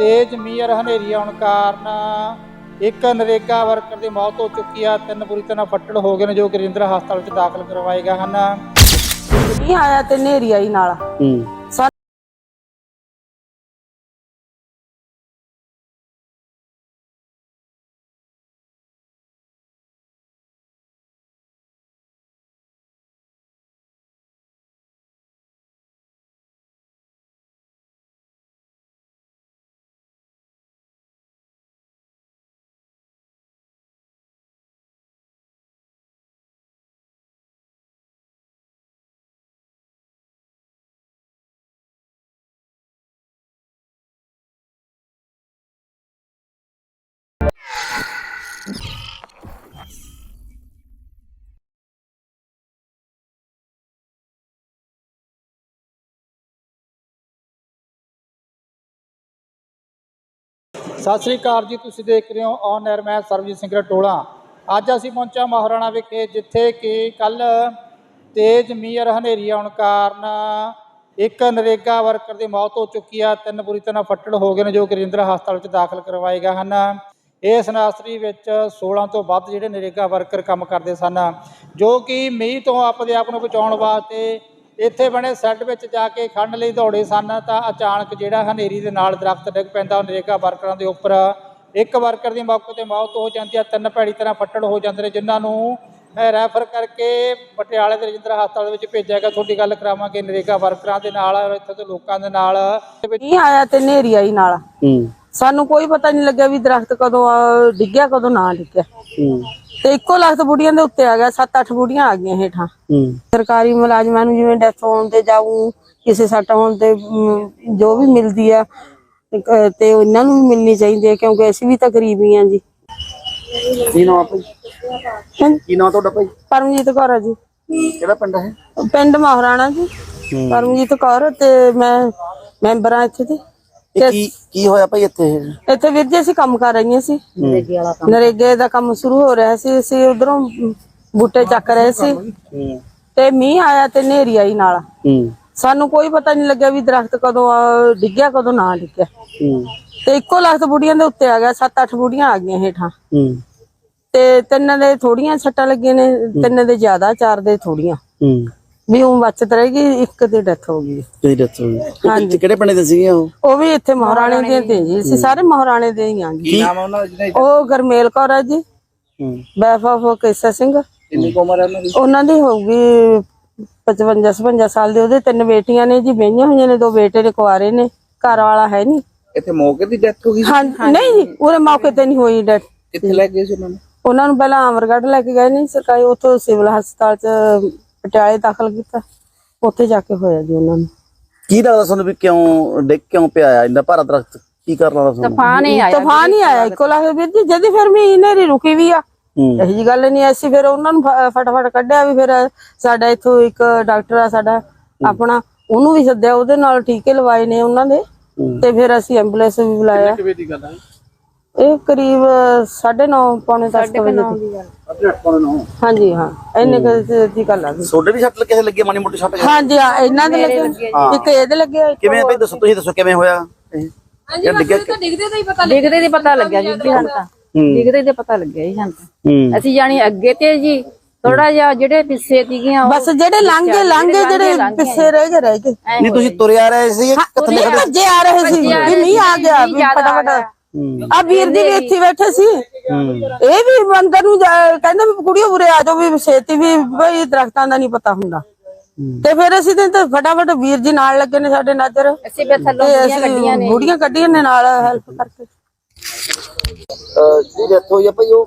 ਤੇਜ਼ ਮੀਂਹ ਹਨੇਰੀ ਆਉਣ ਕਾਰਨ ਇੱਕ ਨਰੇਗਾ ਵਰਕਰ ਦੀ ਮੌਤ ਹੋ ਚੁੱਕੀ ਆ। ਤਿੰਨ ਬੁਰੀ ਤਰ੍ਹਾਂ ਫੱਟੜ ਹੋ ਗਏ ਨੇ ਜੋ ਕਿ ਰਜਿੰਦਰਾ ਹਸਪਤਾਲ ਵਿੱਚ ਦਾਖਲ ਕਰਵਾਏ ਗਏ ਹਨ। ਮੀਂਹ ਆਇਆ ਤੇ ਨੇਰੀ ਆਈ ਨਾਲ। ਹੂੰ। ਸਤਿ ਸ੍ਰੀ ਅਕਾਲ ਜੀ, ਤੁਸੀਂ ਦੇਖ ਰਹੇ ਹੋ ਔਨ 에ਅਰ ਮੈਂ ਸਰਬਜੀਤ ਸਿੰਘ ਰਟੋਲਾ। ਅੱਜ ਅਸੀਂ ਪਹੁੰਚਾ ਮਹਾਰਾਣਾ ਵਿਖੇ, ਜਿੱਥੇ ਕਿ ਕੱਲ ਤੇਜ਼ ਮੀਂਹ ਹਨੇਰੀ ਆਉਣ ਕਾਰਨ ਇੱਕ ਨਰੇਗਾ ਵਰਕਰ ਦੀ ਮੌਤ ਹੋ ਚੁੱਕੀ ਆ, ਤਿੰਨ ਬੁਰੀ ਤਰ੍ਹਾਂ ਫੱਟੜ ਹੋ ਗਏ ਨੇ, ਜੋ ਕਿ ਰਜਿੰਦਰਾ ਹਸਪਤਾਲ ਵਿੱਚ ਦਾਖਲ ਕਰਵਾਏ ਗਏ ਹਨ। ਇਸ ਨਰਸਰੀ ਵਿੱਚ 16 ਤੋਂ ਵੱਧ ਜਿਹੜੇ ਨਰੇਗਾ ਵਰਕਰ ਕੰਮ ਕਰਦੇ ਸਨ, ਜੋ ਕਿ ਮੀਂਹ ਤੋਂ ਆਪਦੇ ਆਪ ਨੂੰ ਬਚਾਉਣ ਵਾਸਤੇ ਇੱਥੇ ਬਣੇ ਸੈੱਟ ਵਿੱਚ ਜਾ ਕੇ ਖੜਨ ਲਈ ਦੌੜੇ ਸਨ ਤਾਂ ਅਚਾਨਕ ਜਿਹੜਾ ਹਨੇਰੀ ਦੇ ਨਾਲ ਦਰਖਤ ਡਿੱਗ ਪੈਂਦਾ ਨਰੇਗਾ ਵਰਕਰਾਂ ਦੇ ਉੱਪਰ। ਇੱਕ ਵਰਕਰ ਦੀ ਮੌਕੇ ਤੇ ਮੌਤ ਹੋ ਜਾਂਦੀ ਹੈ ਤਿੰਨ ਭੈੜੀ ਤਰ੍ਹਾਂ ਫੱਟੜ ਹੋ ਜਾਂਦੇ ਨੇ ਜਿਨ੍ਹਾਂ ਨੂੰ ਅਹ, ਰੈਫਰ ਕਰਕੇ ਪਟਿਆਲੇ ਦੇ ਰਜਿੰਦਰਾ ਹਸਪਤਾਲ ਵਿੱਚ ਭੇਜਿਆ ਗਿਆ। ਤੁਹਾਡੀ ਗੱਲ ਕਰਾਵਾਂਗੇ ਨਰੇਗਾ ਵਰਕਰਾਂ ਦੇ ਨਾਲ ਔਰ ਇੱਥੇ ਦੇ ਲੋਕਾਂ ਦੇ ਨਾਲ। ਮੀਂਹ ਆਇਆ ਤੇ ਨੇਰੀ ਆਈ ਨਾਲ। ਹੂੰ। ਸਾਨੂੰ ਕੋਈ ਪਤਾ ਨਹੀਂ ਲੱਗਿਆ ਵੀ ਦਰਖਤ ਕਦੋਂ ਆ, ਡਿੱਗਿਆ ਕਦੋਂ ਨਾ ਡਿੱਗਿਆ। ਹੂੰ। ਤੇ ਇੱਕੋ ਲੱਖ ਬੁੜੀਆਂ ਦੇ ਉੱਤੇ ਆ ਗਿਆ 7-8 ਬੁੜੀਆਂ ਆ ਗਈਆਂ ਹੇਠਾਂ। ਹੂੰ। ਸਰਕਾਰੀ ਮੁਲਾਜ਼ਮਾਂ ਨੂੰ ਜਿਵੇਂ ਡੈਥ ਹੋਣ ਤੇ ਜਾਊ ਕਿਸੇ ਸੱਟ ਹੋਣ ਤੇ ਅਮ, ਜੋ ਵੀ ਮਿਲਦੀ ਆ ਤੇ ਉਹਨਾਂ ਨੂੰ ਵੀ ਮਿਲਣੀ ਚਾਹੀਦੀ ਹੈ ਕਿਉਂਕਿ ਅਸੀਂ ਵੀ ਤਾਂ ਗਰੀਬ ਹੀ ਆ ਜੀ। ਕੀ ਨਾਮ ਭਾਈ? ਹਾਂਜੀ, ਕੀ ਨਾਮ ਤੁਹਾਡਾ ਭਾਈ? ਪਰਮਜੀਤ ਕੌਰ ਆ ਜੀ। ਕਿਹੜਾ ਪਿੰਡ ਹੈ? ਪਿੰਡ ਮਹਾਰਾਣਾ ਜੀ। ਪਰਮਜੀਤ ਕੌਰ ਤੇ ਮੈਂ ਮੈਂਬਰ ਆ ਇੱਥੇ ਦੀ। ਇਹ ਕੀ ਕੀ ਹੋਇਆ ਭਾਈ ਇੱਥੇ? ਇੱਥੇ ਵੀਰ ਜੀ ਅਸੀਂ ਕੰਮ ਕਰ ਰਹੀਆਂ ਸੀ। ਨਰੇਗੇ ਦਾ ਕੰਮ ਸ਼ੁਰੂ ਹੋ ਰਿਹਾ ਸੀ। ਅਸੀਂ ਉਧਰੋਂ ਬੂਟੇ ਚੱਕ ਰਹੇ ਸੀ। ਤੇ ਮੀਂਹ ਆਇਆ ਤੇ ਨੇਰੀ ਆਈ ਨਾਲ। ਸਾਨੂੰ ਕੋਈ ਪਤਾ ਨਹੀਂ ਲੱਗਿਆ ਵੀ ਦਰਖਤ ਕਦੋਂ ਡਿੱਗਿਆ ਕਦੋਂ ਨਾ ਡਿੱਗਿਆ। ਤੇ ਇੱਕੋ ਲੱਖ ਬੁੜੀਆਂ ਦੇ ਉੱਤੇ ਆ ਗਿਆ। 7-8 ਬੁੜੀਆਂ ਆ ਗਈਆਂ ਹੇਠਾਂ। ਤੇ ਤਿੰਨ ਦੇ ਥੋੜੀਆਂ ਸੱਟਾਂ ਲੱਗੀਆਂ ਨੇ। ਤਿੰਨ ਦੇ ਜ਼ਿਆਦਾ ਚਾਰ ਦੇ ਥੋੜੀਆਂ ਵੀ ਉਹ ਬਚਤ ਰਹੇਗੀ ਇੱਕ ਦੀ ਡੈਥ ਹੋ ਗਈ। ਕਿਹਦੀ ਡੈਥ ਹੋਈ ਹਾਂਜੀ। ਕਿਹੜੇ ਪਿੰਡ ਦੇ ਸੀਗੇ ਉਹ? ਉਹ ਵੀ ਇੱਥੇ ਮਹਾਰਾਣੇ ਦੇ ਤੇ ਜੀ। ਅਸੀਂ ਸਾਰੇ ਮਹਾਰਾਣੇ ਦੇ ਹੀ ਆ ਜੀ। ਕੀ ਉਹਨਾਂ ਦੇ ਉਹ ਗਰਮੇਲ ਕੌਰ ਆ ਜੀ। ਹੂੰ। Wife of Kesa Singh. ਕਿੰਨੀ ਕੁ ਉਮਰ ਹੈ ਉਹਨਾਂ ਦੀ? ਉਹਨਾਂ ਦੀ ਹੋਊਗੀ 55 56 ਸਾਲ ਦੇ। ਉਹਦੇ ਤਿੰਨ ਬੇਟੀਆਂ ਨੇ ਜੀ ਵਿਆਹੀਆਂ ਹੋਈਆਂ ਨੇ ਦੋ ਬੇਟੇ ਨੇ ਕੁਆਰੇ ਨੇ। ਘਰ ਵਾਲਾ ਹੈ ਨਹੀਂ। ਇੱਥੇ ਮੌਕੇ ਦੀ ਡੈਥ ਹੋ ਗਈ ਹਾਂ ਨਹੀਂ ਜੀ ਉਹਦੇ ਮੌਕੇ ਤੇ ਨਹੀਂ ਹੋਈ ਡੈਥ ਕਿੱਥੇ ਲੈ ਗਏ ਸੀ ਉਹਨਾਂ ਨੂੰ? ਉਹਨਾਂ ਨੂੰ ਪਹਿਲਾਂ ਅਮਰਗੜ੍ਹ ਲੈ ਕੇ ਗਏ ਨਹੀਂ ਸਰਕਾਰੀ ਉੱਥੋਂ ਸਿਵਲ ਹਸਪਤਾਲ ਚ ਪਟਿਆਲੇ ਦਾਖਲ ਕੀਤਾ। ਉੱਥੇ ਜਾ ਕੇ ਹੋਇਆ ਜੀ ਉਹਨਾਂ ਨੂੰ। ਕੀ ਲੱਗਦਾ ਤੁਹਾਨੂੰ ਵੀ ਕਿਉਂ ਡਿੱਗ ਕਿਉਂ ਪਿਆ ਆ? ਇੰਨਾ ਭਾਰਾ ਦਰਖਤ ਕੀ ਕਰਨ ਵਾਲਾ ਤੁਹਾਨੂੰ? ਤੂਫਾਨ ਹੀ ਆਇਆ ਤੂਫਾਨ ਹੀ ਆਇਆ ਇੱਕੋ ਲੱਖ ਵੀਰ ਜੀ ਜਦੀ ਫਿਰ ਵੀ ਨੇਰੀ ਰੁਕੀ ਵੀ ਆ। ਇਹੋ ਜੀ ਗੱਲ ਨਹੀਂ ਐਸੀ ਫਿਰ ਉਹਨਾਂ ਨੂੰ ਫਟਾਫਟ ਕੱਢਿਆ ਵੀ ਫਿਰ ਸਾਡਾ ਇੱਥੋਂ ਇੱਕ ਡਾਕਟਰ ਆ ਸਾਡਾ ਆਪਣਾ ਉਹਨੂੰ ਵੀ ਸੱਦਿਆ ਉਹਦੇ ਨਾਲ ਟੀਕੇ ਲਵਾਏ ਨੇ ਉਹਨਾਂ ਦੇ। ਤੇ ਫਿਰ ਅਸੀਂ ਐਂਬੂਲੈਂਸ ਵੀ ਬੁਲਾਇਆ। ਕਿਵੇਂ ਦੀ ਗੱਲ ਹੈ ਇਹ ਕਰੀਬ 9:30 ਪੌਣੇ 10 ਵਜੇ ਦੀ। ਹਾਂਜੀ ਹਾਂ। ਇੰਨੇ ਕੁ ਦੀ ਗੱਲ ਆ ਗਈ। ਸੋਡੇ ਵੀ ਸੱਟ ਕਿਸੇ ਲੱਗੀ ਮਾਣੀ ਮੋਟੀ ਸੱਟ ਹਾਂਜੀ ਹਾਂ ਇਹਨਾਂ ਦੇ ਲੱਗੇ। ਇੱਕ ਇਹਦੇ ਲੱਗੇ ਇੱਕ ਕਿਵੇਂ ਭਾਈ ਦੱਸੋ ਤੁਸੀਂ ਦੱਸੋ ਕਿਵੇਂ ਹੋਇਆ ਇਹ? ਇਹ ਡਿੱਗਿਆ ਕਿ- ਡਿੱਗਦੇ ਦੇ ਪਤਾ ਲੱਗਿਆ। ਜੀ ਜੀ ਸਾਨੂੰ ਤਾਂ। ਡਿੱਗਦੇ ਦੇ ਪਤਾ ਲੱਗਿਆ ਜੀ ਸਾਨੂੰ ਤਾਂ। ਹੂੰ। ਅਸੀਂ ਜਾਣੀ ਅੱਗੇ ਤੇ ਜੀ ਥੋੜਾ ਜਿਹਾ ਜਿਹੜੇ ਪਿੱਛੇ ਸੀਗੀਆਂ ਬਸ ਜਿਹੜੇ ਲੰਘੇ ਲੰਘੇ ਜਿਹੜੇ ਪਿੱਛੇ ਰਹਿ ਗਏ ਰਹਿ ਗਏ। ਨਹੀਂ ਤੁਸੀਂ ਤੁਰੇ ਆ ਰਹੇ ਸੀ ਕਿੱਥੇ ਭੱਜੇ ਆ ਰਹੇ ਸੀ ਵੀ ਨਹੀਂ ਆ ਗਿਆ ਵੀ ਫਟਾਫਟ ਹੂੰ ਆ ਵੀਰ ਜੀ ਵੀ ਇੱਥੇ ਬੈਠੇ ਸੀ। ਇਹ ਵੀ ਅੰਦਰ ਨੂੰ ਜਾ- ਕਹਿੰਦੇ ਵੀ ਕੁੜੀਓ ਉਰੇ ਆ ਜਾਓ ਵੀ ਛੇਤੀ ਵੀ ਬਈ ਦਰਖਤਾਂ ਦਾ ਨਹੀਂ ਪਤਾ ਹੁੰਦਾ। ਤੇ ਫਿਰ ਅਸੀਂ ਤੇ ਤਾਂ ਫਟਾਫਟ ਵੀਰ ਜੀ ਨਾਲ ਲੱਗੇ ਨੇ ਸਾਡੇ ਨਜ਼ਰ। ਅਸੀਂ ਫਿਰ ਥੱਲੋਂ ਕੱਢੀਆਂ ਨੇ। ਬੁੜੀਆਂ ਕੱਢੀਆਂ ਨੇ ਨਾਲ ਹੈਲਪ ਕਰਕੇ। ਜੀ ਹੋਈ ਆ ਭਾਈ ਉਹ?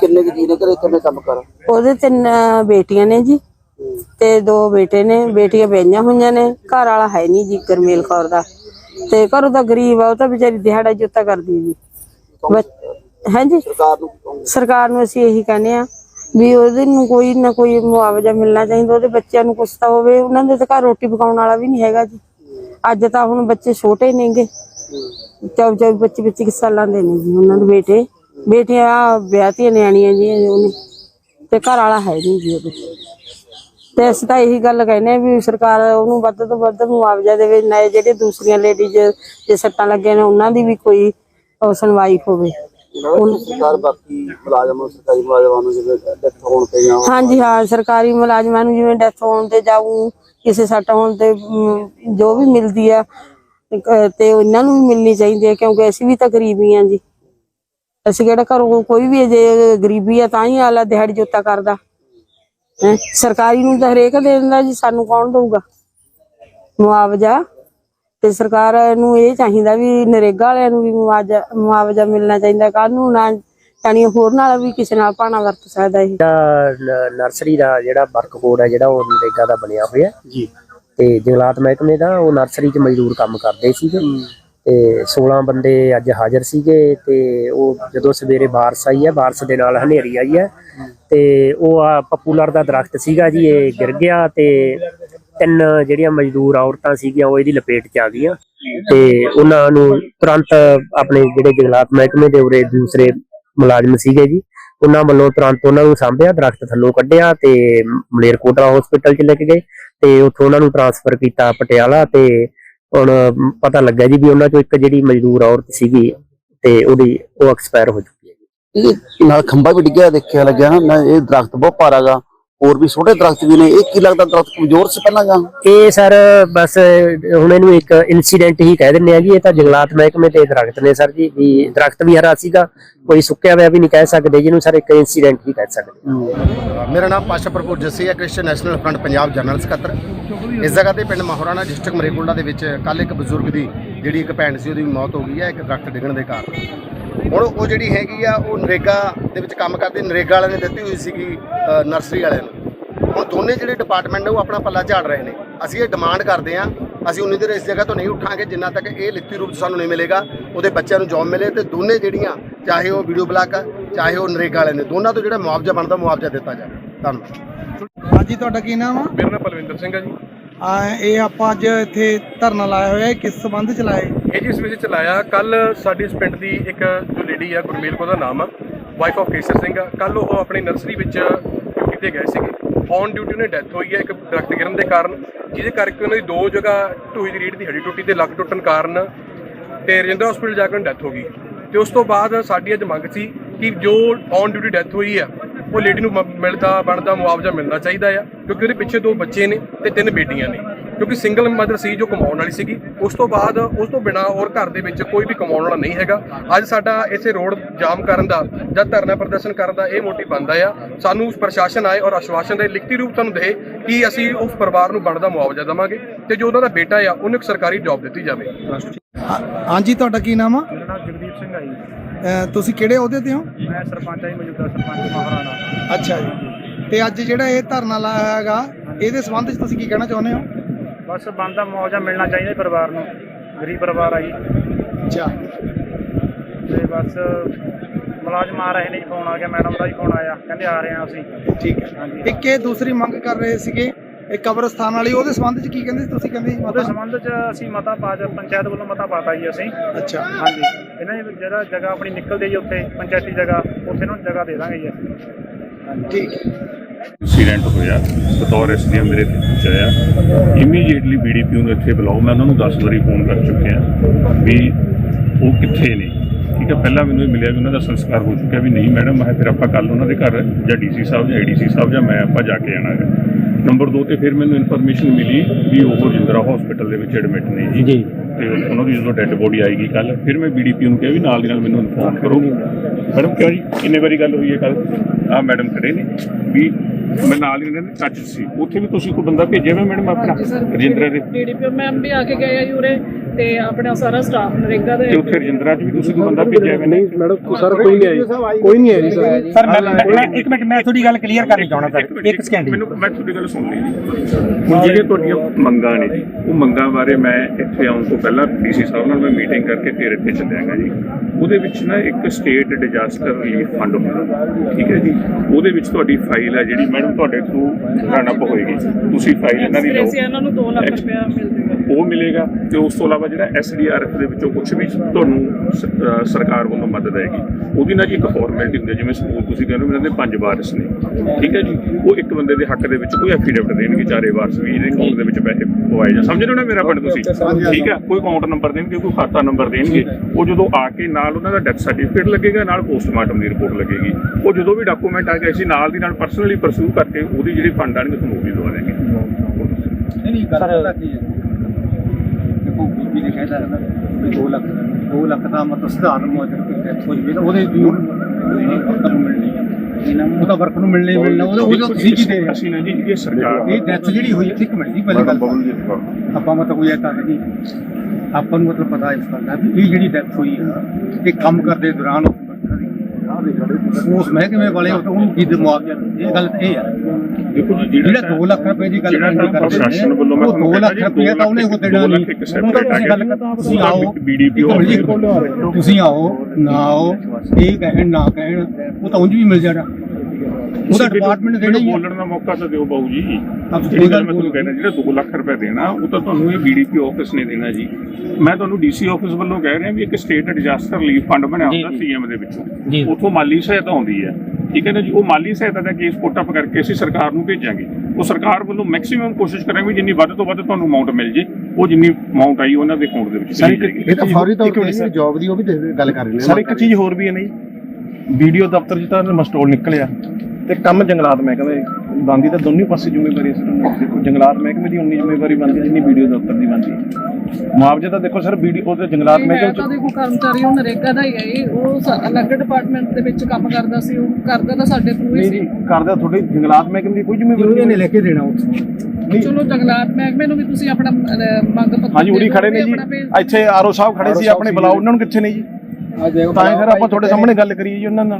ਕਿੰਨੇ ਜੀ ਨੇ ਘਰੇ ਕਿੰਨੇ ਕੰਮ ਕਰ ਉਹਦੇ ਤਿੰਨ ਬੇਟੀਆਂ ਨੇ ਜੀ। ਤੇ ਦੋ ਬੇਟੇ ਨੇ। ਬੇਟੀਆਂ ਵਿਆਹੀਆਂ ਹੋਈਆਂ ਨੇ। ਘਰ ਵਾਲਾ ਹੈ ਨਹੀਂ ਜੀ ਗਰਮੇਲ ਕੌਰ ਦਾ। ਤੇ ਘਰੋਂ ਤਾਂ ਗਰੀਬ ਆ ਉਹ ਤਾਂ ਵਿਚਾਰੀ ਦਿਹਾੜਾ ਜੁੱਤਾ ਕਰਦੀ ਹੈ ਜੀ? ਹਾਂਜੀ ਸਰਕਾਰ ਨੂੰ ਅਸੀਂ ਇਹੀ ਕਹਿੰਦੇ ਆ ਵੀ ਉਹਦੇ ਨੂੰ ਕੋਈ ਨਾ ਕੋਈ ਮੁਆਵਜ਼ਾ ਮਿਲਣਾ ਚਾਹੀਦਾ ਉਹਦੇ ਬੱਚਿਆਂ ਨੂੰ ਕੁਛ ਤਾਂ ਹੋਵੇ ਉਹਨਾਂ ਦੇ ਤਾਂ ਘਰ ਰੋਟੀ ਪਕਾਉਣ ਵਾਲਾ ਵੀ ਨਹੀਂ ਹੈਗਾ ਜੀ। ਅੱਜ ਤਾਂ ਹੁਣ ਬੱਚੇ ਛੋਟੇ ਨੇਗੇ। ਚੌਵੀ ਚੌਵੀ ਪੱਚੀ ਕੁ ਸਾਲਾਂ ਦੇ ਨੇ ਜੀ ਉਹਨਾਂ ਦੇ ਬੇਟੇ? ਬੇਟੀਆਂ ਵਿਆਹਤੀਆਂ ਨਿਆਣੀਆਂ ਜੀ ਉਹਨੇ। ਤੇ ਘਰ ਵਾਲਾ ਹੈ ਨਹੀਂ ਜੀ ਉਹਦੇ। ਤੇ ਅਸੀਂ ਤਾਂ ਇਹੀ ਗੱਲ ਕਹਿੰਦੇ ਆ ਵੀ ਸਰਕਾਰ ਉਹਨੂੰ ਵੱਧ ਤੋਂ ਵੱਧ ਮੁਆਵਜ਼ਾ ਦੇਵੇ ਨਾ ਜਿਹੜੇ ਦੂਸਰੀਆਂ ਲੇਡੀਜ਼ ਜੇ ਸੱਟਾਂ ਲੱਗੀਆਂ ਨੇ ਉਹਨਾਂ ਦੀ ਵੀ ਕੋਈ ਸੁਣਵਾਈ ਹੋਵੇ। ਸਰਕਾਰ ਬਾਕੀ ਮੁਲਾਜ਼ਮਾਂ ਸਰਕਾਰੀ ਮੁਲਾਜ਼ਮਾਂ ਨੂੰ ਜਿਵੇਂ ਡੈਥ ਹੋਣ ਤੇ ਜਾਂ ਹਾਂਜੀ ਹਾਂ ਸਰਕਾਰੀ ਮੁਲਾਜ਼ਮਾਂ ਨੂੰ ਜਿਵੇਂ ਡੈਥ ਹੋਣ ਤੇ ਜਾਊ ਕਿਸੇ ਸੱਟ ਹੋਣ ਤੇ ਜੋ ਵੀ ਮਿਲਦੀ ਆ ਅਹ, ਤੇ ਉਹਨਾਂ ਨੂੰ ਵੀ ਮਿਲਣੀ ਚਾਹੀਦੀ ਹੈ ਕਿਉਂਕਿ ਅਸੀਂ ਵੀ ਤਾਂ ਗਰੀਬ ਹੀ ਆ ਜੀ। ਅਸੀਂ ਕਿਹੜਾ ਘਰੋਂ ਕੋਈ ਵੀ ਜੇ ਗਰੀਬੀ ਆ ਤਾਂ ਹੀ ਆਲਾ ਦਿਹਾੜੀ ਜੋਤਾ ਕਰਦਾ। ਸਰਕਾਰੀ ਨੂੰ ਤਾਂ ਹਰੇਕ ਦੇ ਦਿੰਦਾ ਜੀ ਸਾਨੂੰ ਕੌਣ ਦਊਗਾ? ਮੁਆਵਜ਼ਾ। ਤੇ ਸਰਕਾਰ ਨੂੰ ਇਹ ਚਾਹੀਦਾ ਵੀ ਨਰੇਗਾ ਵਾਲਿਆਂ ਨੂੰ ਵੀ ਮੁਆਵਜ਼ਾ ਮੁਆਵਜ਼ਾ ਮਿਲਣਾ ਚਾਹੀਦਾ ਕੱਲ ਨੂੰ ਨਾ ਜਾਣੀ ਹੋਰ ਨਾਲ ਵੀ ਕਿਸੇ ਨਾਲ ਭਾਣਾ ਵਰਤ ਸਕਦਾ ਇਹ। ਨਰਸਰੀ ਦਾ ਜਿਹੜਾ ਵਰਕ ਕੋਡ ਹੈ ਜਿਹੜਾ ਉਹ ਨਰੇਗਾ ਦਾ ਬਣਿਆ ਹੋਇਆ। ਜੀ। ਤੇ ਜੰਗਲਾਤ ਮਹਿਕਮੇ ਦਾ ਉਹ ਨਰਸਰੀ 'ਚ ਮਜ਼ਦੂਰ ਕੰਮ ਕਰਦੇ ਸੀਗੇ। ਤੇ 16 ਬੰਦੇ ਅੱਜ ਹਾਜ਼ਰ ਸੀਗੇ ਤੇ ਉਹ ਜਦੋਂ ਸਵੇਰੇ ਬਾਰਿਸ਼ ਆਈ ਹੈ, ਬਾਰਿਸ਼ ਦੇ ਨਾਲ ਹਨੇਰੀ ਆਈ ਹੈ ਤੇ ਉਹ ਆ ਪਪੂਲਰ ਦਾ ਦਰਖਤ ਸੀਗਾ ਜੀ, ਇਹ ਗਿਰ ਗਿਆ ਤੇ ਤਿੰਨ ਜਿਹੜੀਆਂ ਮਜ਼ਦੂਰ ਔਰਤਾਂ ਸੀਗੀਆਂ ਉਹ ਇਹਦੀ ਲਪੇਟ 'ਚ ਆ ਗਈਆਂ ਤੇ ਉਹਨਾਂ ਨੂੰ ਤੁਰੰਤ ਆਪਣੇ ਜਿਹੜੇ ਜੰਗਲਾਤ ਮਹਿਕਮੇ ਦੇ ਉਰੇ ਦੂਸਰੇ ਮੁਲਾਜ਼ਮ ਸੀਗੇ ਜੀ, ਉਹਨਾਂ ਵੱਲੋਂ ਤੁਰੰਤ ਉਹਨਾਂ ਨੂੰ ਸਾਂਭਿਆ, ਦਰਖਤ ਥੱਲੋਂ ਕੱਢਿਆ ਤੇ ਮਲੇਰਕੋਟਲਾ ਹਸਪੀਟਲ 'ਚ ਲੈ ਕੇ ਗਏ ਤੇ ਉੱਥੋਂ ਉਹਨਾਂ ਨੂੰ ਟ੍ਰਾਂਸਫਰ ਕੀਤਾ ਪਟਿਆਲਾ ਤੇ ਹੁਣ ਪਤਾ ਲੱਗਾ ਜੀ ਵੀ ਉਹਨਾਂ ਚੋਂ ਇੱਕ ਜਿਹੜੀ ਮਜ਼ਦੂਰ ਔਰਤ ਸੀਗੀ ਤੇ ਉਹਦੀ ਉਹ ਐਕਸਪਾਇਰ ਹੋ ਚੁੱਕੀ ਹੈ ਜੀ। ਨਾਲ ਖੰਭਾ ਵੀ ਡਿੱਗਿਆ, ਦੇਖਿਆ ਲੱਗਿਆ ਨਾ ਨਾ ਇਹ ਦਰਖਤ ਬਹੁਤ ਭਾਰਾਗਾ ਹੋਰ ਵੀ ਛੋਟੇ ਦਰਖਤ ਵੀ ਨੇ ਇਹ ਕੀ ਲੱਗਦਾ ਦਰਖਤ ਕਮਜ਼ੋਰ ਸੀ ਪਹਿਲਾਂ ਜਾਂ? ਇਹ ਸਰ ਬਸ ਹੁਣ ਇਹਨੂੰ ਇੱਕ ਇਨਸੀਡੈਂਟ ਹੀ ਕਹਿ ਦਿੰਦੇ ਆ ਜੀ ਇਹ ਤਾਂ ਜੰਗਲਾਤ ਮਹਿਕਮੇ ਤੇ ਦਰਖਤ ਨੇ ਸਰ ਜੀ ਵੀ ਦਰਖਤ ਵੀ ਹਰਾ ਸੀਗਾ ਕੋਈ ਸੁੱਕਿਆ ਹੋਇਆ ਵੀ ਨਹੀਂ ਕਹਿ ਸਕਦੇ ਜਿਹਨੂੰ ਸਰ ਇੱਕ ਇਨਸੀਡੈਂਟ ਹੀ ਕਹਿ ਸਕਦੇ। ਮੇਰਾ ਨਾਮ ਪਾਸ਼ਾ ਪ੍ਰਭੂ ਜੱਸੀ ਹੈ Christian national front Punjab general ਸਕੱਤਰ। ਇਸ ਜਗ੍ਹਾ ਤੇ ਪਿੰਡ ਮਹੋਰਾਣਾ ਡਿਸਟ੍ਰਿਕਟ ਮਰੇਕੋਟਲਾ ਦੇ ਵਿੱਚ ਕੱਲ ਇੱਕ ਬਜ਼ੁਰਗ ਦੀ ਜਿਹੜੀ ਇੱਕ ਭੈਣ ਸੀ ਉਹਦੀ ਮੌਤ ਹੋ ਗਈ ਹੈ ਇੱਕ ਦਰਖਤ ਡਿੱਗਣ ਦੇ ਕਾਰਨ। ਹੁਣ ਉਹ ਜਿਹੜੀ ਹੈਗੀ ਆ ਉਹ ਨਰੇਗਾ ਦੇ ਵਿੱਚ ਕੰਮ ਕਰਦੇ ਨਰੇਗਾ ਵਾਲਿਆਂ ਨੇ ਦਿੱਤੀ ਹੋਈ ਸੀਗੀ ਨਰਸਰੀ ਵਾਲਿਆਂ ਨੂੰ। ਹੁਣ ਦੋਨੇ ਜਿਹੜੇ ਡਿਪਾਰਟਮੈਂਟ ਨੇ ਉਹ ਆਪਣਾ ਪੱਲਾ ਝਾੜ ਰਹੇ ਨੇ। ਅਸੀਂ ਇਹ ਡਿਮਾਂਡ ਕਰਦੇ ਹਾਂ ਅਸੀਂ ਉਨੀ ਦੇਰ ਇਸ ਜਗ੍ਹਾ ਤੋਂ ਨਹੀਂ ਉੱਠਾਂਗੇ ਜਿੰਨਾ ਤੱਕ ਇਹ ਲਿਖਤੀ ਰੂਪ ਸਾਨੂੰ ਨਹੀਂ ਮਿਲੇਗਾ ਉਹਦੇ ਬੱਚਿਆਂ ਨੂੰ ਜੌਬ ਮਿਲੇ ਤੇ ਦੋਨੇ ਜਿਹੜੀਆਂ ਚਾਹੇ ਉਹ ਵੀਡੀਓ ਬਲਾਕ ਆ ਚਾਹੇ ਉਹ ਨਰੇਗਾ ਵਾਲੇ ਨੇ ਦੋਨਾਂ ਤੋਂ ਜਿਹੜਾ ਮੁਆਵਜ਼ਾ ਬਣਦਾ ਮੁਆਵਜ਼ਾ ਦਿੱਤਾ ਜਾਵੇ। ਧੰਨਵਾਦ। ਹਾਂਜੀ ਤੁਹਾਡਾ ਕੀ ਨਾਮ ਆ? ਮੇਰਾ ਨਾਮ ਬਲਵਿੰਦਰ ਸਿੰਘ ਹੈ ਜੀ। ਆ ਇਹ ਆਪਾਂ ਅੱਜ ਇੱਥੇ ਧਰਨਾ ਲਾਇਆ ਹੋਇਆ ਹੈ ਕਿਸ ਸੰਬੰਧ ਚ ਲਾਇਆ? ਹੈ? ਇਹ ਜਿਸ ਵਿੱਚ ਚਲਾਇਆ ਕੱਲ ਸਾਡੀ ਇਸ ਪਿੰਡ ਦੀ ਇੱਕ ਜੋ ਲੇਡੀ ਆ, ਗੁਰਮੇਲ ਕੋ ਦਾ ਨਾਮ ਆ ਵਾਈਫ ਆਫ ਕੇਸਰ ਸਿੰਘ ਆ। ਕੱਲ ਉਹ ਆਪਣੀ ਨਰਸਰੀ ਵਿੱਚ ਡਿਊਟੀ ਤੇ ਗਏ ਸੀਗੇ। ਔਨ ਡਿਊਟੀ ਉਹਨੇ ਡੈਥ ਹੋਈ ਹੈ ਇੱਕ ਦਰਖਤ ਗਿਰਨ ਦੇ ਕਾਰਨ, ਜਿਹਦੇ ਕਰਕੇ ਉਹਨਾਂ ਦੀ ਦੋ ਜਗ੍ਹਾ ਢੂਈ ਦੀ ਰੀੜ ਦੀ ਹੱਡੀ ਟੁੱਟੀ ਤੇ ਲੱਕ ਟੁੱਟਣ ਕਾਰਨ ਤੇ ਰਜਿੰਦਰ ਹਸਪੀਟਲ ਜਾ ਕੇ ਡੈਥ ਹੋ ਗਈ। ਤੇ ਉਸ ਤੋਂ ਬਾਅਦ ਸਾਡੀ ਅੱਜ ਮੰਗ ਸੀ ਕਿ ਜੋ ਔਨ ਡਿਊਟੀ ਡੈਥ ਹੋਈ ਆ, ਉਹ ਲੇਡੀ ਨੂੰ ਮ- ਮਿਲਦਾ, ਬਣਦਾ, ਮੁਆਵਜ਼ਾ ਮਿਲਣਾ ਚਾਹੀਦਾ ਆ, ਕਿਉਂਕਿ ਉਹਦੇ ਪਿੱਛੇ ਦੋ ਬੱਚੇ ਨੇ ਤੇ ਤਿੰਨ ਬੇਟੀਆਂ ਨੇ। ਕਿਉਂਕਿ ਸਿੰਗਲ ਮਦਰ ਸੀ ਜੋ ਕਮਾਉਣ ਵਾਲੀ ਸੀਗੀ। ਉਸ ਤੋਂ ਬਾਅਦ ਉਸ ਤੋਂ ਬਿਨਾ ਹੋਰ ਘਰ ਦੇ ਵਿੱਚ ਕੋਈ ਵੀ ਕਮਾਉਣ ਵਾਲਾ ਨਹੀਂ ਹੈਗਾ। ਅੱਜ ਸਾਡਾ ਇਸੇ ਰੋਡ ਜਾਮ ਕਰਨ ਦਾ ਜਾਂ ਧਰਨਾ ਪ੍ਰਦਰਸ਼ਨ ਕਰਨ ਦਾ ਇਹ ਮੋਟਿਵ ਬਣਦਾ ਆ। ਸਾਨੂੰ ਪ੍ਰਸ਼ਾਸਨ ਆਏ ਔਰ ਆਸ਼ਵਾਸਨ ਦੇ ਲਿਖਤੀ ਰੂਪ ਸਾਨੂੰ ਦੇ ਕਿ ਅਸੀਂ ਉਸ ਪਰਿਵਾਰ ਨੂੰ ਬਣਦਾ ਮੁਆਵਜ਼ਾ ਦੇਵਾਂਗੇ ਤੇ ਜੋ ਉਹਨਾਂ ਦਾ ਬੇਟਾ ਆ ਉਹਨੂੰ ਇੱਕ ਸਰਕਾਰੀ ਜੌਬ ਦਿੱਤੀ ਜਾਵੇ। ਹਾਂਜੀ ਤੁਹਾਡਾ ਕੀ ਨਾਮ ਆ? ਮੇਰਾ ਨਾਮ ਜਗਦੀਪ ਸਿੰਘ ਆ ਜੀ। ਤੁਸੀਂ ਕਿਹੜੇ ਅਹੁਦੇ ਤੇ ਹੋ? ਮੈਂ ਸਰਪੰਚ ਆ ਜੀ ਮੌਜੂਦਾ ਸਰਪੰਚ ਮਹਾਰਾਣਾ। ਅੱਛਾ ਜੀ। ਤੇ ਅੱਜ ਜਿਹੜਾ ਇਹ ਧਰਨਾ ਲਾਇਆ ਹੈਗਾ ਇਹਦੇ ਸੰਬੰਧ ਚ ਤੁਸੀਂ ਕੀ ਕਹਿਣਾ ਚਾਹੁੰਦੇ ਹੋ? ਬਸ ਬੰਦਾ ਮੁਆਵਜ਼ਾ ਮਿਲਣਾ ਚਾਹੀਦਾ ਪਰਿਵਾਰ ਨੂੰ ਗਰੀਬ ਪਰਿਵਾਰ ਆ ਜੀ। ਅੱਛਾ। ਤੇ ਬਸ ਮੁਲਾਜ਼ਮ ਆ ਰਹੇ ਨੇ ਜੀ ਫੋਨ ਆ ਗਿਆ ਮੈਡਮ ਦਾ ਵੀ ਫੋਨ ਆਇਆ ਕਹਿੰਦੇ ਆ ਰਹੇ ਆ ਅਸੀਂ। ਠੀਕ ਹੈ। ਇੱਕ ਇਹ ਦੂਸਰੀ ਮੰਗ ਕਰ ਰਹੇ ਸੀਗੇ ਇਹ ਕਬਰਸਤਾਨ ਵਾਲੀ ਉਹਦੇ ਸੰਬੰਧ ਚ ਕੀ ਕਹਿੰਦੇ ਸੀ? ਤੁਸੀਂ ਕਹਿੰਦੇ ਸੀ ਉਹਦੇ ਮਤਾ? ਸੰਬੰਧ 'ਚ ਅਸੀਂ ਮਤਾ ਪਾ ਪੰਚਾਇਤ ਵੱਲੋਂ ਮਤਾ ਪਾਤਾ ਜੀ ਅਸੀਂ। ਅੱਛਾ ਹਾਂਜੀ। ਇਹਨਾਂ ਦੀ ਜਿਹੜਾ ਜਗ੍ਹਾ ਆਪਣੀ ਨਿਕਲਦੀ ਜੀ ਉੱਥੇ ਪੰਚਾਇਤੀ ਜਗ੍ਹਾ ਉੱਥੇ ਨੂੰ ਜਗ੍ਹਾ ਦੇ ਦਾਂਗੇ ਜੀ ਅਸੀਂ। ਠੀਕ ਇੰਸੀਡੈਂਟ ਹੋਇਆ ਬਤੌਰ ਐਸਡੀਐਮ ਮੇਰੇ 'ਚ ਆਇਆ ਇਮੀਡੀਏਟਲੀ ਬੀਡੀਪੀ ਨੂੰ ਇੱਥੇ ਬੁਲਾਓ ਮੈਂ ਉਹਨਾਂ ਨੂੰ 10 ਵਾਰੀ ਫੋਨ ਕਰ ਚੁੱਕਿਆ ਵੀ ਉਹ ਕਿੱਥੇ ਨੇ। ਠੀਕ ਹੈ ਪਹਿਲਾਂ ਮੈਨੂੰ ਇਹ ਮਿਲਿਆ ਵੀ ਉਹਨਾਂ ਦਾ ਸੰਸਕਾਰ ਹੋ ਚੁੱਕਿਆ ਵੀ ਨਹੀਂ ਮੈਡਮ ਮੈਂ ਫਿਰ ਆਪਾਂ ਕੱਲ ਉਹਨਾਂ ਦੇ ਘਰ ਜਾਂ ਡੀਸੀ ਸਾਹਿਬ ਜਾਂ ਏਡੀਸੀ ਸਾਹਿਬ ਜਾਂ ਮੈਂ ਆਪਾਂ ਜਾ ਕੇ ਆਣਾ ਹੈ। ਨੰਬਰ 2 ਤੇ ਫਿਰ ਮੈਨੂੰ ਇਨਫੋਰਮੇਸ਼ਨ ਮਿਲੀ ਵੀ ਉਹ ਜਿੰਦਰਾ ਹਸਪੀਟਲ ਦੇ ਵਿੱਚ ਐਡਮਿਟ ਨੇ ਜੀ। ਜੀ। ਤੇ ਉਹਨਾਂ ਦੀ ਜਦੋਂ ਡੈੱਡ ਬੋਡੀ ਆਏਗੀ ਕੱਲ ਫਿਰ ਮੈਂ ਬੀਡੀਪੀ ਨੂੰ ਕਿਹਾ ਵੀ ਨਾਲ ਦੀ ਨਾਲ ਮੈਨੂੰ ਇਨਫੋਰਮ ਕਰੋ। ਮੈਡਮ ਕਿਉਂ ਜੀ? ਕਿੰਨੇ ਵਾਰੀ ਗੱਲ ਹੋਈ ਹੈ ਕੱਲ ਆ ਮੈਡਮ ਖੜੇ ਨੇ ਵੀ ਮੈਂ ਨਾਲ ਹੀ ਦੇ ਟੱਚ ਸੀ। ਉੱਥੇ ਵੀ ਤੁਸੀਂ ਕੋਈ ਬੰਦਾ ਭੇਜਿਆ ਵਾ ਮੈਡਮ ਆਪਣਾ? ਰਜਿੰਦਰਾ ਦੇ? ਡੀਡੀਪੀਓ ਮੈਮ ਵੀ ਆ ਕੇ ਗਏ ਆ ਉਰੇ ਤੇ ਆਪਣਾ ਸਾਰਾ ਸਟਾਫ ਨਰੇਗਾ ਦੇ ਤੇ ਉੱਥੇ ਰਜਿੰਦਰਾ 'ਚ ਵੀ ਤੁਸੀਂ ਕੋਈ ਬੰਦਾ ਭੇਜਿਆ ਵਾ ਨਹੀਂ? ਮੈਡਮ ਸਰ ਕੋਈ ਨਹੀਂ ਆਈ। ਕੋਈ ਨਹੀਂ ਆਈ ਸਰ ਸਰ ਮੈਂ ਇੱਕ ਮਿੰਟ ਮੈਂ ਤੁਹਾਡੀ ਗੱਲ ਕਲੀਅਰ ਕਰਨੀ ਚਾਹਣਾ ਸਰ। ਇੱਕ ਸਕਿੰਟ ਮੈਨੂੰ ਮੈਂ ਤੁਹਾਡੀ ਗੱਲ ਸੁਣ ਲਈ ਜੀ। ਹੁਣ ਜਿਹੜੀਆਂ ਤੁਹਾਡੀਆਂ ਮੰਗਾਂ ਨੇ ਜੀ ਉਹ ਮੰਗਾਂ ਬਾਰੇ ਮੈਂ ਇੱਥੇ ਆਉਣ ਤੋਂ ਪਹਿਲਾਂ ਡੀਸੀ ਸਾਹਿਬ ਨਾਲ ਮੈਂ ਮੀਟਿੰਗ ਕਰਕੇ ਫਿਰ ਇੱਥੇ ਚੱਲਿਆਗਾ ਜੀ। ਉਹਦੇ ਵਿੱਚ ਨਾ ਇੱਕ ਸਟੇਟ ਡਿਜ਼ਾਸਟਰ ਰਿਲੀਫ ਫੰਡ ਹੁੰਦਾ। ਠੀਕ ਹੈ ਜੀ? ਉਹਦੇ ਵਿੱਚ ਤੁਹਾਡੀ ਫਾਈਲ ਹੈ ਜਿਹੜੀ ਮੈਂ ਮੈਡਮ ਤੁਹਾਡੇ ਥਰੂ ਰਨ ਅਪ ਹੋਏਗੀ। ਤੁਸੀਂ ਫਾਈਲ ਇਹਨਾਂ ਦੀ ਲਓ। ਇਹਨਾਂ ਨੂੰ 2 ਲੱਖ ਰੁਪਇਆ ਮਿਲ ਜੂਗਾ। ਉਹ ਮਿਲੇਗਾ ਤੇ ਉਸ ਤੋਂ ਇਲਾਵਾ ਜਿਹੜਾ ਐਸਡੀਆਰਐਫ ਦੇ ਵਿੱਚੋਂ ਕੁਝ ਵੀ ਤੁਹਾਨੂੰ ਸਰਕਾਰ ਵੱਲੋਂ ਮਦਦ ਆਏਗੀ। ਉਹਦੀ ਨਾਲ ਜੀ ਇੱਕ ਫਾਰਮੈਲਿਟੀ ਹੁੰਦੀ ਹੈ ਜਿਵੇਂ ਸਪੋਜ਼ ਤੁਸੀਂ ਕਹਿੰਦੇ ਹੋ ਮੇਰੇ ਪੰਜ ਵਾਰਸ ਨੇ। ਠੀਕ ਹੈ ਜੀ? ਉਹ ਇੱਕ ਬੰਦੇ ਦੇ ਹੱਕ ਦੇ ਵਿੱਚ ਕੋਈ ਐਫੀਡੇਵਿਟ ਦੇਣਗੇ ਚਾਰੇ ਵਾਰਸ ਵੀ ਇਹਦੇ ਅਕਾਊਂਟ ਦੇ ਵਿੱਚ ਪੈਸੇ ਪਵਾਏ ਜਾ ਸਮਝ ਰਹੇ ਹੋ ਨਾ ਮੇਰਾ ਪਿੰਡ ਤੁਸੀਂ? ਠੀਕ ਹੈ? ਕੋਈ ਅਕਾਊਂਟ ਨੰਬਰ ਦੇਣਗੇ ਕੋਈ ਖਾਤਾ ਨੰਬਰ ਦੇਣਗੇ। ਉਹ ਜਦੋਂ ਆ ਕੇ ਨਾਲ ਉਹਨਾਂ ਦਾ ਡੈਥ ਸਰਟੀਫਿਕੇਟ ਲੱਗੇਗਾ ਨਾਲ ਪੋਸਟਮਾਰਟਮ ਦੀ ਰਿਪੋਰਟ ਲੱਗੇਗੀ। ਉਹ ਜਦੋਂ ਵੀ ਡਾਕੂਮੈਂਟ ਆ ਗਏ ਅਸੀਂ ਨਾਲ ਦੀ ਨਾਲ ਪਰਸਨਲੀ ਪਰਸੂ ਕਰਕੇ ਉਹਦੀ ਜਿਹੜੀ ਫੰਡ ਆਣਗੇ ਤੁਹਾਨੂੰ ਉਹ ਵੀ ਦਵਾ ਦੇਣਗੇ। ਨਹੀਂ ਗੱਲ ਪਤਾ ਕੀ ਹੈ। ਦੇਖੋ ਬੀਬੀ ਨੇ ਕਹਿਦਾ ਨਾ 2 ਲੱਖ 2 ਲੱਖ ਦਾ ਮਤਲਬ ਸਧਾਰਨ ਮੁਆਵਜ਼ਾ ਕੋਈ ਡੈਥ ਹੋ ਜਵੇ ਤਾਂ ਉਹਦੇ ਵੀ ਰਕਮ ਮਿਲਣੀ ਹੈ ਉਹਦਾ ਵਰਕ ਨੂੰ ਮਿਲਣੇ ਹੀ ਮਿਲਣਾ ਉਹਦਾ ਉਹਦਾ ਤੁਸੀਂ ਕੀ ਦੇ ਰਹੇ ਹੋ? ਅਸੀਂ ਨਾ ਜੀ ਇਹ ਸਰਕਾਰ ਇਹ ਡੈਥ ਜਿਹੜੀ ਹੋਈ ਹੈ ਇੱਕ ਮਿੰਟ ਦੀ ਪਹਿਲੀ ਗੱਲ ਆਪਾਂ ਮਤਲਬ ਕੋਈ ਨਹੀਂ। ਆਪਾਂ ਨੂੰ ਮਤਲਬ ਪਤਾ ਇਸ ਗੱਲ ਦਾ ਵੀ ਇਹ ਜਿਹੜੀ ਡੈਥ ਹੋਈ ਹੈ ਇਹ ਕੰਮ ਕਰਦੇ ਦੌਰਾਨ ਉਸ ਮਹਿਕਮੇ ਵਾਲੇ ਉਹਨੂੰ ਕੀ ਦੇ ਮੁਆਵਜ਼ਾ ਦਿੰਦੇ? ਇਹ ਗੱਲ ਤਾਂ ਇਹ ਦੇਖੋ ਜੀ ਜਿਹੜਾ 2 ਲੱਖ ਰੁਪਏ ਦੀ ਗੱਲ ਜਿਹੜਾ ਕਰਦੇ ਨੇ, ਪ੍ਰਸ਼ਾਸਨ ਵੱਲੋਂ ਮੈਂ ਉਹ 2 ਤੁਹਾਨੂੰ ਲੱਖ ਰੁਪਏ ਤਾਂ ਉਹਨੇ ਉਹ ਦੇਣਾ ਨਹੀਂ ਤੁਸੀਂ ਗੱਲ। ਤੁਸੀਂ ਆਓ ਤੁਸੀਂ ਆਓ ਨਾ ਆਓ ਇਹ ਕਹਿਣ ਨਾ ਕਹਿਣ ਉਹ ਤਾਂ ਉਂਝ ਵੀ ਮਿਲ ਜਾਣਾ ਉਹਦਾ ਡਿਪਾਰਟਮੈਂਟ ਦੇਣਾ ਹੀ ਬੋਲਣ ਦਾ ਮੌਕਾ ਤਾਂ ਦਿਓ ਬਾਊ ਜੀ। ਜਿਹੜੀ ਗੱਲ ਮੈਂ ਤੁਹਾਨੂੰ ਕਹਿੰਦਾ ਜਿਹੜਾ 2 ਲੱਖ ਰੁਪਏ ਦੇਣਾ ਉਹ ਤਾਂ ਤੁਹਾਨੂੰ ਇਹ ਬੀਡੀਪੀ ਆਫਿਸ ਨੇ ਦੇਣਾ ਜੀ। ਮੈਂ ਤੁਹਾਨੂੰ ਡੀਸੀ ਆਫਿਸ ਵੱਲੋਂ ਕਹਿ ਰਿਹਾ ਵੀ ਇੱਕ ਸਟੇਟ ਡਿਜ਼ਾਸਟਰ ਰਿਲੀਫ ਫੰਡ ਬਣਿਆ ਹੁੰਦਾ ਸੀਐਮ ਦੇ ਵਿੱਚੋਂ। ਉੱਥੋਂ ਮਾਲੀ ਸਹਾਇਤਾ ਆਉਂਦੀ ਹੈ। ਠੀਕ ਹੈ ਨਾ ਜੀ? ਉਹ ਮਾਲੀ ਸਹਾਇਤਾ ਦਾ ਕੇਸ ਪੁੱਟ ਅਪ ਕਰਕੇ ਅਸੀਂ ਸਰਕਾਰ ਨੂੰ ਭੇਜਾਂਗੇ। ਉਹ ਸਰਕਾਰ ਵੱਲੋਂ ਮੈਕਸਿਮਮ ਕੋਸ਼ਿਸ਼ ਕਰਾਂਗੇ ਵੀ ਜਿੰਨੀ ਵੱਧ ਤੋਂ ਵੱਧ ਤੁਹਾਨੂੰ ਅਮਾਉਂਟ ਮਿਲ ਜੇ ਉਹ ਜਿੰਨੀ ਅਮਾਉਂਟ ਆਈ ਉਹਨਾਂ ਦੇ ਅਕਾਊਂਟ ਦੇ ਵਿੱਚ ਜਾਏਗੀ ਇਹ ਤਾਂ ਫੌਰੀ ਤੌਰ ਤੇ ਜੌਬ ਦੀ ਉਹ ਵੀ ਦੇ- ਗੱਲ ਕਰ ਰਹੇ ਨੇ। ਸਰ ਇੱਕ ਚੀਜ਼ ਹੋਰ ਵੀ ਹੈ ਨਹੀਂ ਵੀਡੀਓ ਦਫ਼ਤਰ 'ਚ ਤਾਂ ਮਸਟੋਲ ਨਿਕਲਿਆ। ਤੇ ਕੰਮ ਜੰਗਲਾਤ ਮਹਿਕਮੇ ਬੰਦੀ ਤਾਂ ਦੋਨੇ ਪਾਸੇ ਜ਼ਿੰਮੇਵਾਰੀ ਸੀ ਦੇਖੋ ਜੰਗਲਾਤ ਮਹਿਕਮੇ ਦੀ ਉਨੀ ਜ਼ਿੰਮੇਵਾਰੀ ਬਣਦੀ ਜਿੰਨੀ ਵੀਡੀਓ ਦਫ਼ਤਰ ਦੀ ਬਣਦੀ ਮੁਆਵਜ਼ਾ ਤਾਂ ਦੇਖੋ ਸਰ ਵੀਡੀਓ ਉਹਦੇ ਜੰਗਲਾਤ ਮਹਿਕਮੇ 'ਚ ਤਾਂ ਦੇਖੋ ਕਰਮਚਾਰੀ ਉਹ ਨਰੇਗਾ ਦਾ ਹੀ ਹੈ ਇਹ ਉਹ ਅਲੱਗ ਡਿਪਾਰਟਮੈਂਟ ਦੇ ਵਿੱਚ ਕੰਮ ਕਰਦਾ ਸੀ ਉਹ ਕਰਦਾ ਤਾਂ ਸਾਡੇ ਥਰੂ ਹੀ ਨਹੀਂ ਸੀ। ਕਰਦਾ ਤੁਹਾਡੇ ਜੰਗਲਾਤ ਮਹਿਕਮੇ ਦੀ ਕੋਈ ਜ਼ਿੰਮੇਵਾਰੀ ਉਹਨੇ ਲੈ ਕੇ ਦੇਣਾ ਉਹ ਚਲੋ ਜੰਗਲਾਤ ਮਹਿਕਮੇ ਨੂੰ ਵੀ ਤੁਸੀਂ ਆਪਣਾ ਮੰਗ ਪੱਤਰ ਹਾਂਜੀ ਉਰੀ ਖੜੇ ਨੇ ਜੀ। ਇੱਥੇ ਆਰਓ ਸਾਹਿਬ ਖੜੇ ਸੀ ਆਪਣੇ ਬੁਲਾਓ ਉਹਨਾਂ ਨੂੰ ਕਿੱਥੇ ਨੇ ਜੀ? ਤਾਂ ਫਿਰ ਆਪਾਂ ਤੁਹਾਡੇ ਸਾਹਮਣੇ ਗੱਲ ਕਰੀਏ ਜੀ ਉਹਨਾਂ ਨਾਲ।